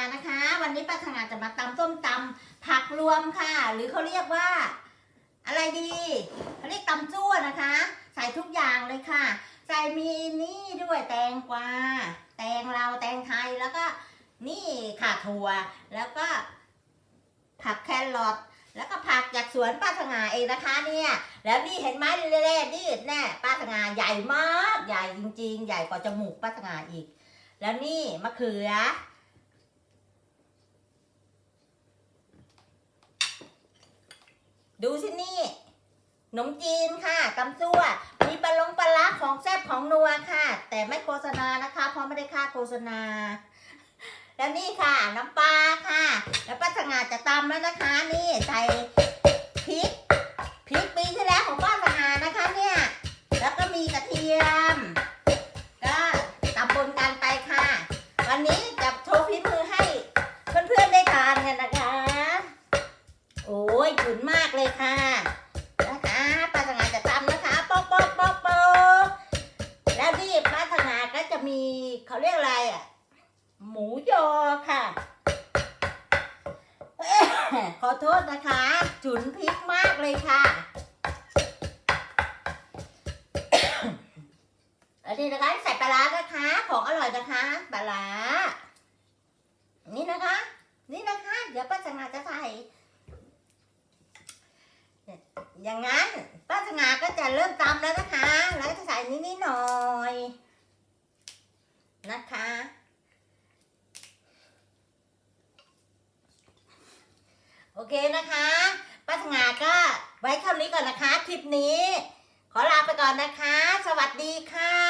นานะคะ วันนี้ป้าสง่าจะมาตำส้มตำผักรวมค่ะ หรือเขาเรียกว่า อะไรดีเขาเรียกตำซั่วนะคะ ใส่ทุกอย่างเลยค่ะ ใส่มีนี่ด้วยแตงกวาแตงเราวแตงไทยแล้วก็นี่ค่ะถั่วแล้วก็ ผักแครอทแล้วก็ผักจากสวนป้าสง่าเองนะคะเนี่ย แล้วนี่เห็นไหมเล่ๆนี่แน่ป้าสง่าใหญ่มาก ใหญ่จริง ๆ ใหญ่กว่าจมูกป้าสง่าอีก แล้วนี่มะเขือ ดูสินี่ขนมจีนค่ะตำซั่วมีปลาลงปลาร้าของแซ่บของนัวค่ะ แต่ไม่โฆษณานะคะ เพราะไม่ได้ค่าโฆษณา แล้วนี่ค่ะ น้ำปลาค่ะ แล้วป้าสง่าจะตำแล้วนะคะ นี่ใส่พริกพริกปีที่แล้วของป้าสง่านะคะเนี่ย แล้วก็มีกระเทียม ก็ตำบนกันไปค่ะ วันนี้จะโชว์ฝีมือให้เพื่อนๆได้ทานกันนะคะ โอ้ยฉุนมาก แล้วนี่ป้าสง่าก็จะมีเขาเรียกอะไรอะ หมูยอค่ะ ขอโทษนะคะฉุนพริกมากเลยค่ะ อันนี้นะคะใส่ปลาร้านะคะ ของอร่อยนะคะปลาร้านี่นะคะ นี่นะคะ เดี๋ยวป้าสง่าจะใส่อย่างนั้นป้าสง่าก็จะเริ่มตำแล้วนะคะ แล้วจะใส่นิดนิดๆหน่อย นะคะ โอเคนะคะป้าสง่าก็ไว้เท่านี้ก่อนนะคะ คลิปนี้ ขอลาไปก่อนนะคะ สวัสดีค่ะ